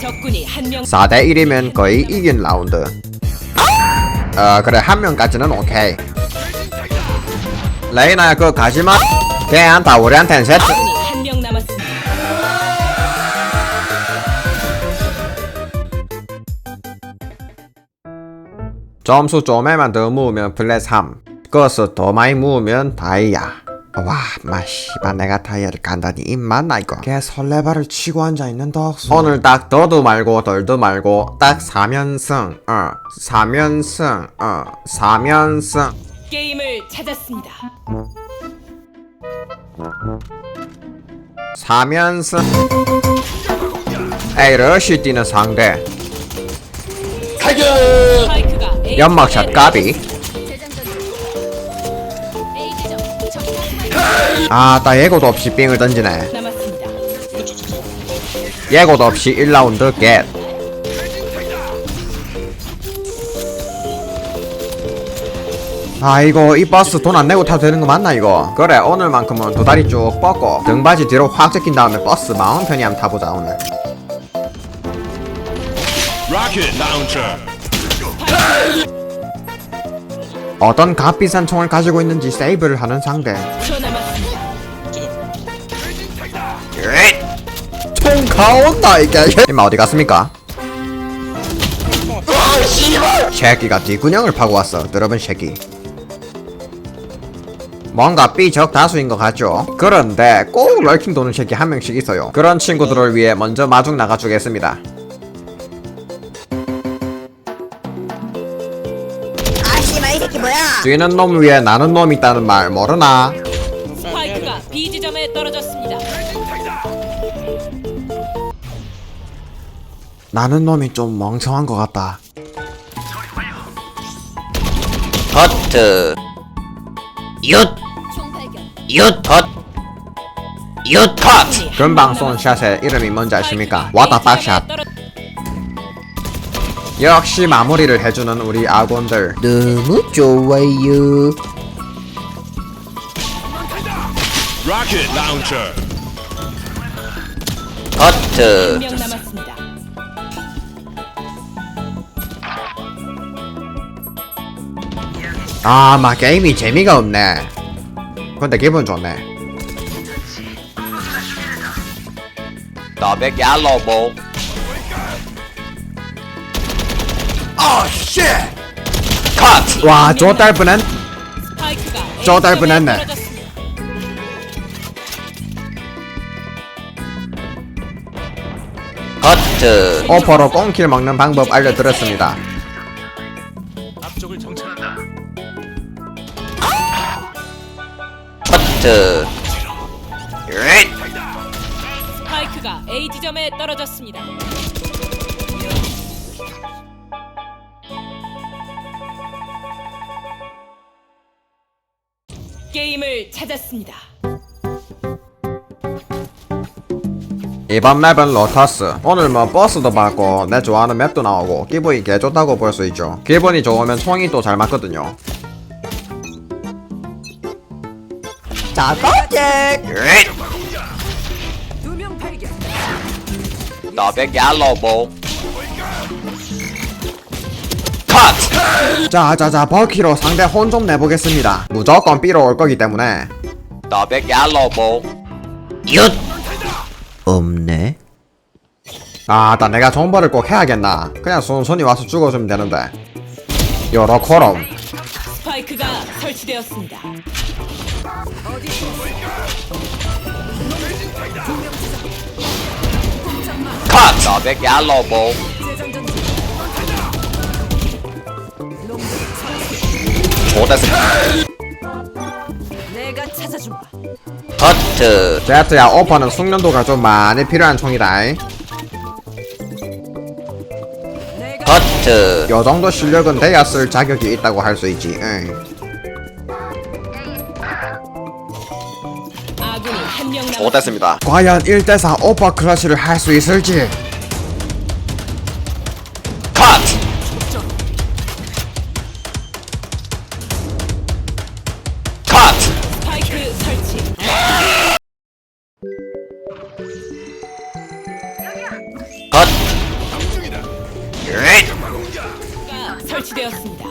적군이 한 명 4대 1이면 거의 이긴 라운드. 어 그래 한 명까지는 오케이. 레이나야 그거 가지마. 걔한테 우리한텐 세트. 적군이 한 명 남았습니다. 점수 좀에만 더 모으면 플랫 3. 그것을 더 많이 모으면 다이아. 와, 마 씨발 내가 다이아를 간다니 입만 나 이거. 걔 설레발을 치고 앉아 있는 덕수. 오늘 딱 더도 말고 덜도 말고 딱 4면승. 어, 4면승. 어, 4면승. 게임을 찾았습니다. 4면승. 에이 러쉬 뛰는 상대. A 연막샷 까비. 아, 나 예고도 없이 삥을 던지네. 남았습니다. 예고도 없이 1라운드 겟. 아 이거 이 버스 돈 안 내고 타도 되는 거 맞나 이거? 그래 오늘만큼은 두 다리 쭉 뻗고 등받이 뒤로 확 제낀 다음에 버스 마음 편히 한번 타보자 오늘 Rocket launcher. 어떤 값비싼 총을 가지고 있는지 세이브를 하는 상대 10초 총 가온다 이게 임마 어디 갔습니까? 새끼가 뒷구녕을 파고 왔어 드러본 새끼 뭔가 삐적 다수인 것 같죠? 그런데 꼭 럴킹 도는 새끼 한 명씩 있어요 그런 친구들을 위해 먼저 마중 나가주겠습니다 아 씨발 이 새끼 뭐야? 뛰는 놈 위에 나는 놈 있다는 말 모르나? 스파이크가 B 지점 나는 놈이 좀 멍청한 것 같다. 버트. 윷. 윷버윷컷 금방 쏜 샷의 이름이 뭔지 아십니까? 와다 빡샷 떨어... 역시 마무리를 해주는 우리 아군들. 너무 좋아요. Rocket launcher. 버트 아, 막 게임이 재미가 없네. 근데 기분 좋네. 너백 얄로보 컷 와, 저 딸분은 스파이크가 A 저 지점에 달분했네. 떨어졌습니다. 버트 오퍼로 꽁킬 먹는 방법 알려드렸습니다. 트 스파이크가 A 지점에 떨어졌습니다. 게임을 찾았습니다. 이번 맵은 로터스. 오늘 뭐 버스도 받고 내 좋아하는 맵도 나오고 기분이 개 좋다고 볼 수 있죠. 기분이 좋으면 총이 또 잘 맞거든요. 자석잭! 너백 얄로보 컷 자자자 버키로 상대 혼 좀 내보겠습니다. 무조건 B로 올 거기 때문에 너백 얄로보 윷 없네 아, 나 내가 정보를 꼭 해야겠나. 그냥 손손이 와서 죽어주면 되는데. 요렇코롬. 스파이크가 설치되었습니다. 컷 너백 얄로보 좋댔어. 내가 찾아준다. 버트 제트야 오퍼는 숙련도가 좀 많이 필요한 총이다. 버트 요 정도 실력은 돼야 쓸 자격이 있다고 할 수 있지. 응. 좋됐습니다. 과연 1대4 오퍼 클러치를 할 수 있을지. 컷 컷 스파이크 설치. 컷 잇! 가 설치되었습니다.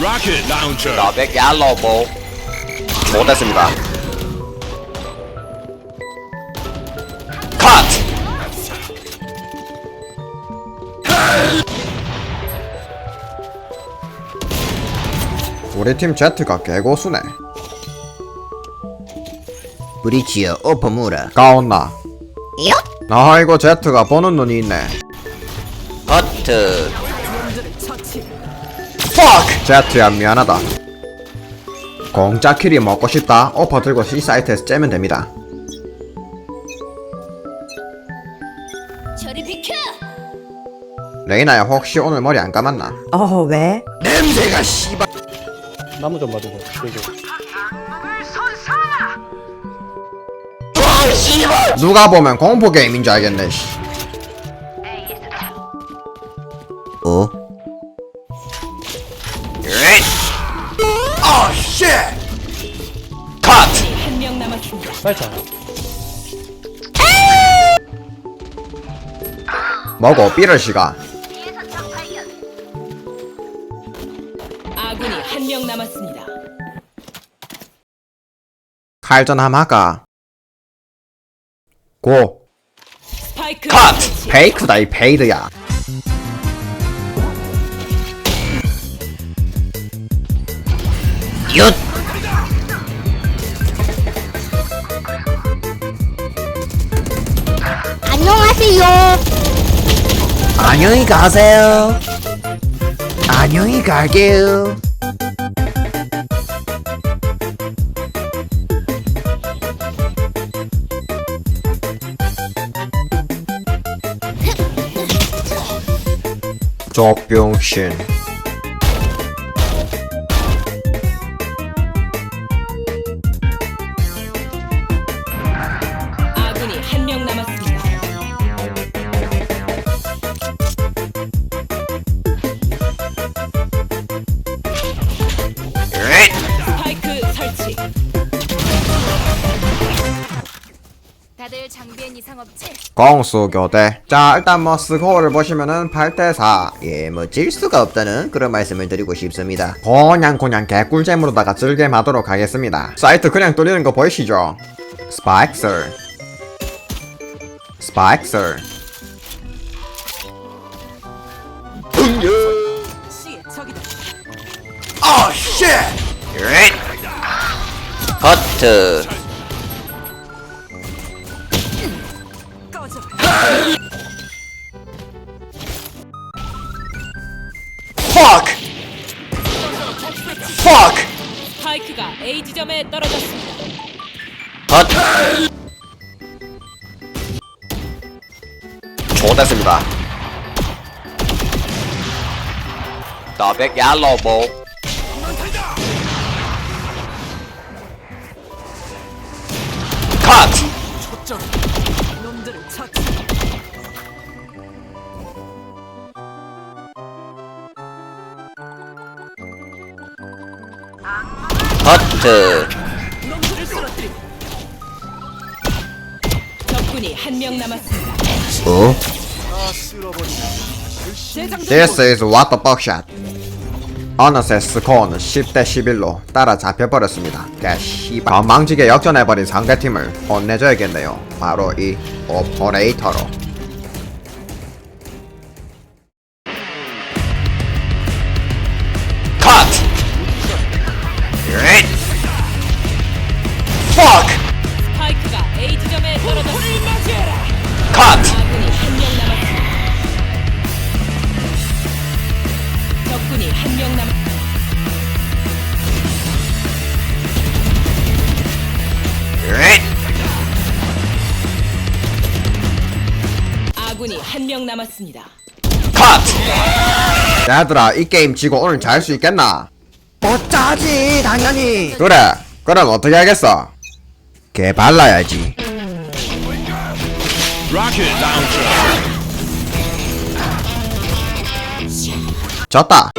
Rocket launcher. 너백 얄로보 좋됐습니다 우리 팀 Z가 개고수네. 브리지어 오퍼무라. 까온나. 이요? 아이고 Z가 보는 눈이 있네. 커트. Fuck! Z야 미안하다. 공짜 키리 먹고 싶다. 오퍼 들고 이 사이트에서 째면 됩니다. 저리 비켜! 레이나야 혹시 오늘 머리 안 감았나? 어, 왜? 냄새가 씨발 나무 좀 봐주고 누가 보면 공포 게임인 줄 알겠네 씨. 어? 한명 남았습니다. 사이트 하나 뭐고 삐를 시간 아군이 한 명 남았습니다. 칼전 함 할까? 고 스파이크 컷! 설치. 페이크다 이 페이드야 윷 안녕하세요. 안녕히 가세요 안녕히 갈게요. 적병신 공수 교대. 자 일단 뭐 스코어를 보시면은 8대4 예뭐 질 수가 없다는 그런 말씀을 드리고 싶습니다. 그냥 그냥 개꿀잼으로다가 즐겜하도록 하겠습니다. 사이트 그냥 뚫리는 거 보이시죠? 스파이크슬 스파이크슬 시의 적이다. 커트 좋됐습니다 너백 얄로보 컷. 커트 놈들을 쓰러뜨리고. 적군이 한 명 남았습니다. 어? This is what the fuck shot. 어느새 스코어는 10대 11로 따라 잡혀버렸습니다. 개씨발. 건망지게 역전해버린 상대팀을 혼내줘야겠네요. 바로 이 오퍼레이터로 한 명 남았습니다. 컷 얘들아 이 게임 지고 오늘 잘 수 있겠나? 못자지 당연히 그래 그럼 어떻게 하겠어? 개 발라야지 Rocket launcher. 졌다